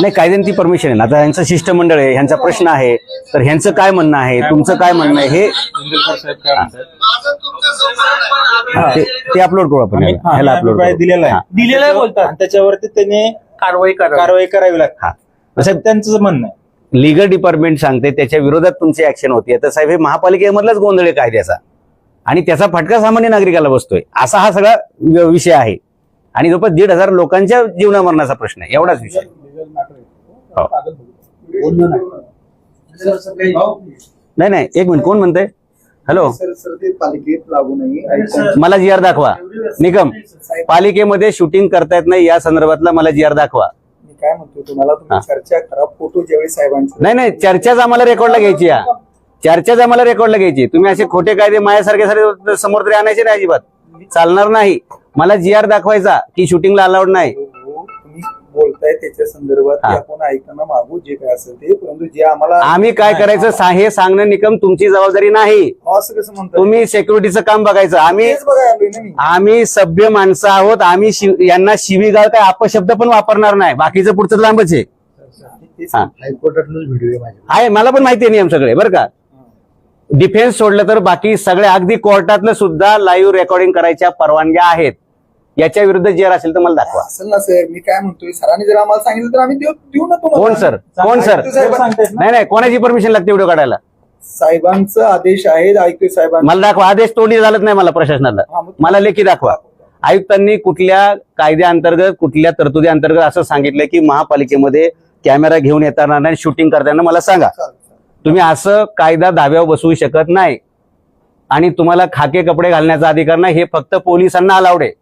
नाही कायद्याने ती परमिशन आहे ना आता यांचं शिष्टमंडळ आहे ह्यांचा प्रश्न आहे. तर ह्यांचं काय म्हणणं आहे तुमचं काय म्हणणं आहे हे इंदुरकर साहेब काय म्हणतात ते- ते अपलोड करू आपण ह्याला. ह्याला अपलोड दिलेला आहे. दिलेला आहे बोलतात. आणि त्याच्यावरती त्यांनी कारवाई करा कारवाई करावी लागते. हा. असं त्यांचं म्हणणं आहे. लिगल डिपार्टमेंट सांगते त्याच्या विरोधात तुमची ऍक्शन होती. तर साहेब हे महापालिकेमधलाच गोंधळ आहे कायद्याचा. आणि त्याचा फटका सामान्य नागरिकाला बसतोय. असा हा सगळा विषय आहे. आणि जवळपास दीड हजार लोकांच्या जीवनामरणाचा प्रश्न आहे एवढाच विषय. हो. नाही नाही एक मिनिट कोण म्हणतंय? हॅलो. मला जी आर दाखवा. निगम पालिकेमध्ये शूटिंग करता येत नाही या संदर्भातला मला जी आर दाखवा. काय म्हणतो तुम्हाला. तुम्ही चर्चा करा. फोटो ज्यावेळी साहेबांचे नाही नाही चर्चाच आम्हाला रेकॉर्डला घ्यायची या चर्चाच आम्हाला रेकॉर्डला घ्यायची. तुम्ही असे खोटे कायदे माझ्यासारखे सारे समोर तरी आणायचे नाही अजिबात. चालणार नाही. मला जी आर दाखवायचा की शूटिंगला अलाउड नाही. तुम्ही बोलताय त्याच्या संदर्भात हा. आपण ऐकणं मागू जे काय असेल ते परंतु जे आम्हाला आम्ही काय करायचं? हे. सांगणं निकम तुमची जबाबदारी नाही. अहो, असं कसं म्हणतो तुम्ही सेक्युरिटीचं काम बघायचं. आम्ही आम्ही सभ्य माणसं आहोत. आम्ही शिव- यांना शिवीगाळ काय अपशब्द पण वापरणार नाही. बाकीचं पुढचं लांबच आहे. हा. व्हिडिओ आहे मला पण माहिती आहे नियम सगळे बरं का? डिफेन्स सोडलं तर बाकी सगळे अगदी कोर्टातलं सुद्धा लाईव्ह रेकॉर्डिंग करायच्या परवानग्या आहेत. याच्या विरुद्ध जे असेल तर मला दाखवा. असेल ना सर मी काय म्हणतोय सरांनी जर आम्हाला सांगितलं तर आम्ही देऊ देऊ ना तुम्हाला. कोण सर? कोण सर. नाही नाही कोणाची परमिशन लागते व्हिडिओ काढायला? साहेबांचा आदेश आहे आयुक्त साहेबांचा. मला दाखवा आदेश तोंडी झालत नाही मला प्रशासनाला मला लेखी दाखवा. आयुक्तांनी कुठल्या कायद्याअंतर्गत कुठल्या तरतुदी अंतर्गत असं सांगितलं की महापालिकेमध्ये कॅमेरा घेऊन येताना नाही शूटिंग करताना मला सांगा. तुम्ही असं कायदा धाब्यावर बसवू शकत नाही. आणि तुम्हाला खाके कपडे घालण्याचा अधिकार नाही. हे फक्त पोलिसांना अलाउड आहे.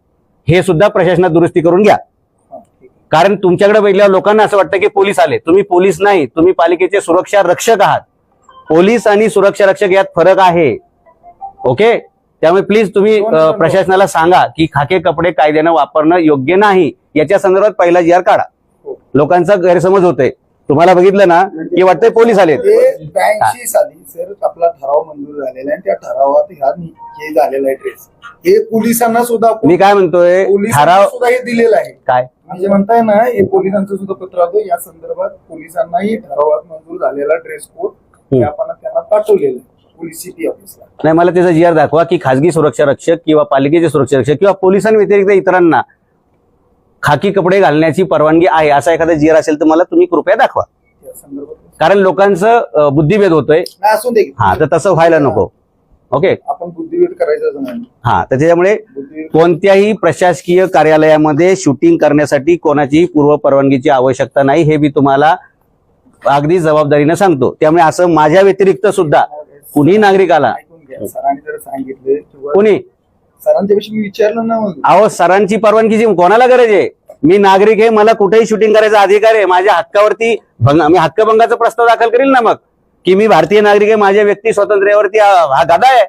हे सुद्धा प्रशासनात दुरुस्ती करून घ्या. कारण तुमच्याकडे बघितल्यावर लोकांना असं वाटतं की पोलीस आले. तुम्ही पोलीस नाही. तुम्ही पालिकेचे सुरक्षा रक्षक आहात. पोलीस आणि सुरक्षा रक्षक यात फरक आहे. ओके? त्यामुळे प्लीज तुम्ही प्रशासनाला सांगा की खाके कपडे कायद्यानं वापरणं योग्य नाही. याच्या संदर्भात पहिला जी आर काढा. हो. लोकांचा गैरसमज होतोय. तुम्हाला बघितलं ना की वाटतंय पोलीस आले ब्याऐंशी साली सर आपला ठराव मंजूर झालेला आहे आणि त्या ठरावात ह्या नि- हे झालेलं आहे ड्रेस हे पोलिसांना सुद्धा मी काय म्हणतोय पोलिसांना ठराव सुद्धा हे दिलेलं आहे. काय? म्हणजे म्हणताय ना हे पोलिसांचं सुद्धा पत्र आलं. या संदर्भात पोलिसांनाही ठरावात मंजूर झालेला ड्रेस कोड. आपण त्यांना पाठवलेला आहे पोलीस सिटी ऑफिसला नाही मला त्याचा जी आर दाखवा की खासगी सुरक्षा रक्षक किंवा पालिकेचे सुरक्षा रक्षक किंवा पोलिसांव्यतिरिक्त इतरांना खाकी कपडे घालण्याची परवानगी आहे असा एखादा जी आर असेल तर मला तुम्ही कृपया दाखवा. कारण लोकांचं बुद्धिभेद होतोय. नाही असू दे हा तर तसं व्हायला नको. ओके? आपण बुद्धिभेद करायचं हा तर त्याच्यामुळे कोणत्याही प्रशासकीय कार्यालयामध्ये शूटिंग करण्यासाठी कोणाची पूर्व परवानगीची आवश्यकता नाही हे मी तुम्हाला अगदी जबाबदारीनं सांगतो. त्यामुळे असं माझ्या व्यतिरिक्त सुद्धा कुणी नागरिकाला जर कुणी? सरांच्याविषयी मी विचारलं ना मग. अहो सरांची परवानगीची कोणाला गरज आहे? मी नागरिक आहे मला कुठेही शूटिंग करायचा अधिकार आहे. माझ्या हक्कावरती भंग मी हक्कभंगाचा प्रस्ताव दाखल करील ना मग? की मी भारतीय नागरिक आहे माझ्या व्यक्ती स्वातंत्र्यावरती हा गादा आहे.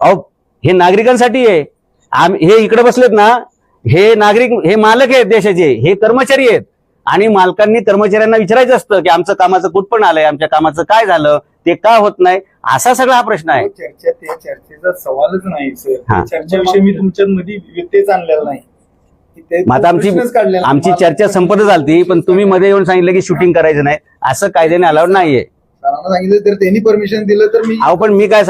अहो हे नागरिकांसाठी आहे. आम्ही हे इकडे बसलेत ना हे नागरिक हे मालक आहेत देशाचे हे कर्मचारी आहेत. आणि मालकांनी कर्मचाऱ्यांना विचारायचं असतं की आमचं कामाचं कुठपण आलंय आमच्या कामाचं काय झालं? ते का होत नाही? असा सगळा हा प्रश्न आहे. चर्चा त्या चर्चेचा सवालच नाही सर. हा. चर्चेविषयी मी तुमच्या मध्ये व्यत्ययच आणलेला नाही. ते मग आता आमची प्रश्नच काढलेला नाही. आमची चर्चा संपत झाली पण तुम्ही मध्ये येऊन सांगितलं की शूटिंग करायचं नाही. असं कायद्याने अलाउड नाहीये. सरांना सांगितलं तर त्यांनी परमिशन दिलं तर मी अहो पण मी काय